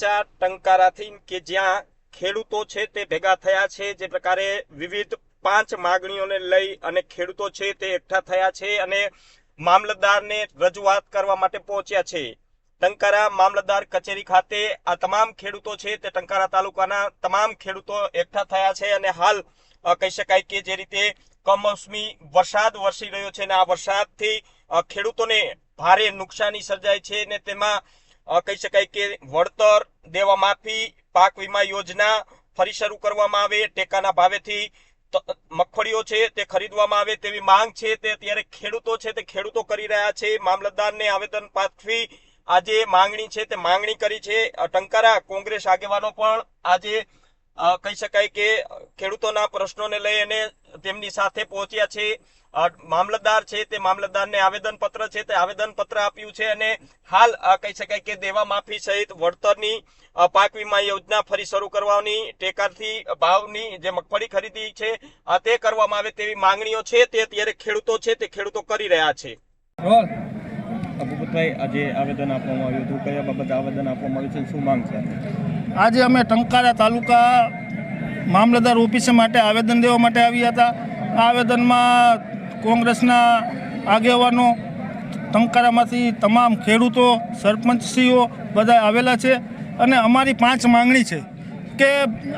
ચાર ટંકારાથી કે જ્યાં ખેડૂતો છે તે ભેગા થયા છે, જે પ્રકારે વિવિધ પાંચ માગણીઓને લઈ અને ખેડૂતો છે તે એકઠા થયા છે અને મામલતદારને રજૂઆત કરવા માટે પહોંચ્યા છે. ટંકારા મામલતદાર કચેરી ખાતે આ તમામ ખેડૂતો છે તે ટંકારા તાલુકાના તમામ ખેડૂતો એકઠા થયા છે અને હાલ કહી શકાય કે જે રીતે કમોસમી વરસાદ વરસી રહ્યો છે અને આ વરસાદથી ખેડૂતોને ભારે નુકસાની સર્જાય છે અને તેમાં કહી શકાય કે વળતર દેવા માફી પાક વીમા યોજના ફરી શરૂ કરવામાં આવે, ટેકાના ભાવેથી મગફળીઓ છે તે ખરીદવામાં આવે તેવી માંગ છે તે અત્યારે ખેડૂતો છે તે ખેડૂતો કરી રહ્યા છે. મામલતદારને આવેદન પાઠવી આજે માંગણી છે તે માંગણી કરી છે. ટંકારા કોંગ્રેસ આગેવાનો પણ આજે કહી શકાય કે ખેડૂતોના પ્રશ્નોને લઈ અને તેમની સાથે પહોંચ્યા છે. મામલતદાર છે તે મામલતદારને આવેદન પત્ર છે તે આવેદન પત્ર આપ્યું છે અને હાલ કહી શકાય કે દેવા માફી સહિત વળતરની પાક વીમા યોજના ફરી શરૂ કરવાની ટેકાથી ભાવની જે મગફળી ખરીદી છે તે કરવામાં આવે તેવી માંગણીઓ છે. તે અત્યારે ખેડૂતો છે તે ખેડૂતો કરી રહ્યા છે. ભૂપતભાઈ આજે આવેદન આપવામાં આવ્યું હતું. કયા બાબતે આવેદન આપવામાં આવ્યું છે શું માંગ છે? આજે અમે ટંકારા તાલુકા મામલતદાર ઓફિસે માટે આવેદન દેવા માટે આવ્યા હતા. આ આવેદનમાં કોંગ્રેસના આગેવાનો, ટંકારામાંથી તમામ ખેડૂતો, સરપંચશ્રીઓ બધા આવેલા છે અને અમારી પાંચ માંગણી છે કે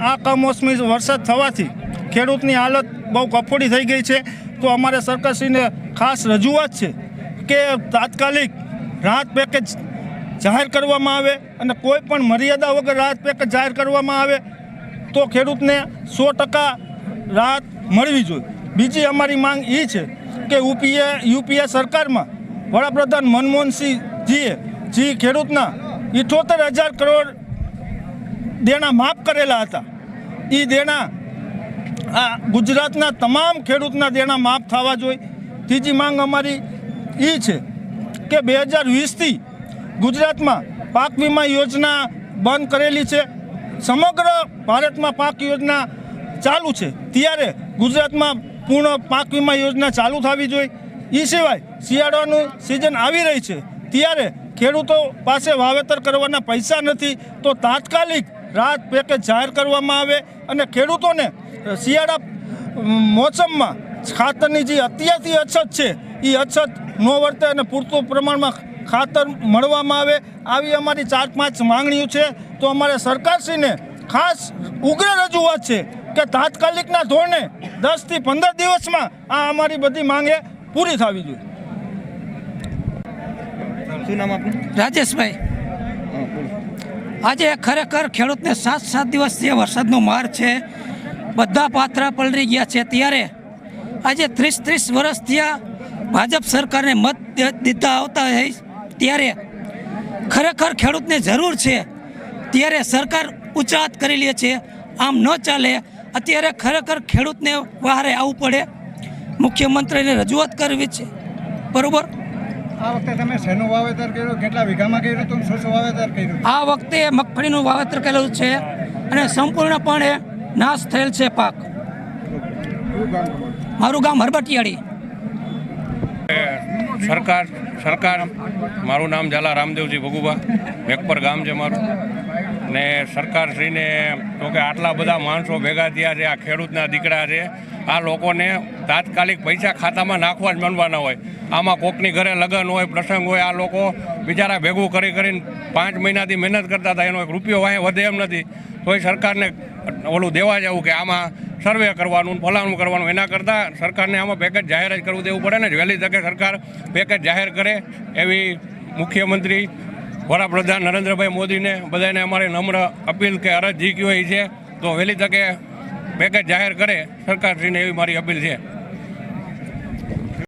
આ કમોસમી વરસાદ થવાથી ખેડૂતની હાલત બહુ કફોડી થઈ ગઈ છે. તો અમારે સરકારશ્રીને ખાસ રજૂઆત છે કે તાત્કાલિક રાહત પેકેજ જાહેર કરવામાં આવે અને કોઈ પણ મર્યાદા વગર રાહત પેકેજ જાહેર કરવામાં આવે તો ખેડૂતને સો ટકા રાહત મળવી જોઈએ. બીજી અમારી માંગ એ છે કે યુપીએ યુપીએ સરકારમાં વડાપ્રધાન મનમોહનસિંહજીએ જે ખેડૂતના ઇઠોતેર હજાર કરોડ દેણા માફ કરેલા હતા એ દેણા આ ગુજરાતના તમામ ખેડૂતના દેણા માફ થવા જોઈએ. ત્રીજી માંગ અમારી એ છે કે બે હજાર વીસથી ગુજરાતમાં પાક વીમા યોજના બંધ કરેલી છે. સમગ્ર ભારતમાં પાક યોજના ચાલુ છે. ત્યારે ગુજરાતમાં પૂર્ણ પાક વીમા યોજના ચાલુ થવી જોઈએ. એ સિવાય શિયાળાનું સિઝન આવી રહી છે. ત્યારે ખેડૂતો પાસે વાવેતર કરવાના પૈસા નથી, તો તાત્કાલિક રાહત પેકેજ જાહેર કરવામાં આવે અને ખેડૂતોને શિયાળા મોસમમાં ખાતરની જે અત્યારથી અછત છે એ અછત ન વર્તે અને પૂરતું પ્રમાણમાં ખાતર મળવામાં આવે આવી અમારી ચાર પાંચ માંગણીઓ છે. તો અમારે સરકારશ્રીને ખાસ ઉગ્ર રજૂઆત છે કે તાત્કાલિકના ધોરણે દસથી પંદર દિવસમાં આ અમારી બધી માંગે પૂરી થવી જોઈએ. શું નામ આપનું? રાજેશભાઈ. આજે ખરેખર ખેડૂતને સાત સાત દિવસ જે વરસાદનો માર છે બધા પાત્રા પલળી ગયા છે. ત્યારે આજે ત્રીસ ત્રીસ વર્ષ થયા ભાજપ સરકારને મત દીધા આવતા હોય ત્યારે ખરેખર ખેડૂતને જરૂર છે ત્યારે સરકાર ઉચાત કરી લે છે આમ ન ચાલે અત્યારે ખરેખર ખેડૂતને વહારે આવવું પડે. મુખ્યમંત્રીને રજૂઆત કરવી છે. બરોબર? આ વખતે તમે શેનું વાવેતર કર્યું? કેટલા વીઘામાં કર્યું હતું? શું શું વાવેતર કર્યું? આ વખતે મગફળીનું વાવેતર કરેલું છે અને સંપૂર્ણપણે નાશ થયેલ છે પાક. મારું ગામ હરબટિયાળી. સરકાર સરકાર, મારું નામ ઝાલા રામદેવજી ભગુભા મેકપર ગામ છે મારું. ને સરકારશ્રીને, તો કે આટલા બધા માણસો ભેગા થયા છે, આ ખેડૂતના દીકરા છે, આ લોકોને તાત્કાલિક પૈસા ખાતામાં નાખવા જ માનવાના હોય. આમાં કોકની ઘરે લગ્ન હોય, પ્રસંગ હોય, આ લોકો બિચારા ભેગું કરી કરીને પાંચ મહિનાથી મહેનત કરતા હતા, એનો એક રૂપિયો વાંહે વધે એમ નથી. તોય સરકારને ઓલું દેવા જવું કે આમાં સર્વે કરવાનું, ભલામણ કરવાનું. એના કરતાં સરકારને આમાં પેકેજ જાહેર જ કરવું દેવું પડે ને વહેલી તકે સરકાર પેકેજ જાહેર કરે એવી મુખ્યમંત્રી, વડાપ્રધાન નરેન્દ્રભાઈ મોદીને બધાને અમારી નમ્ર અપીલ કે અરજ જીકી હોય છે. તો વહેલી તકે પેકેજ જાહેર કરે સરકારશ્રીને એવી મારી અપીલ છે.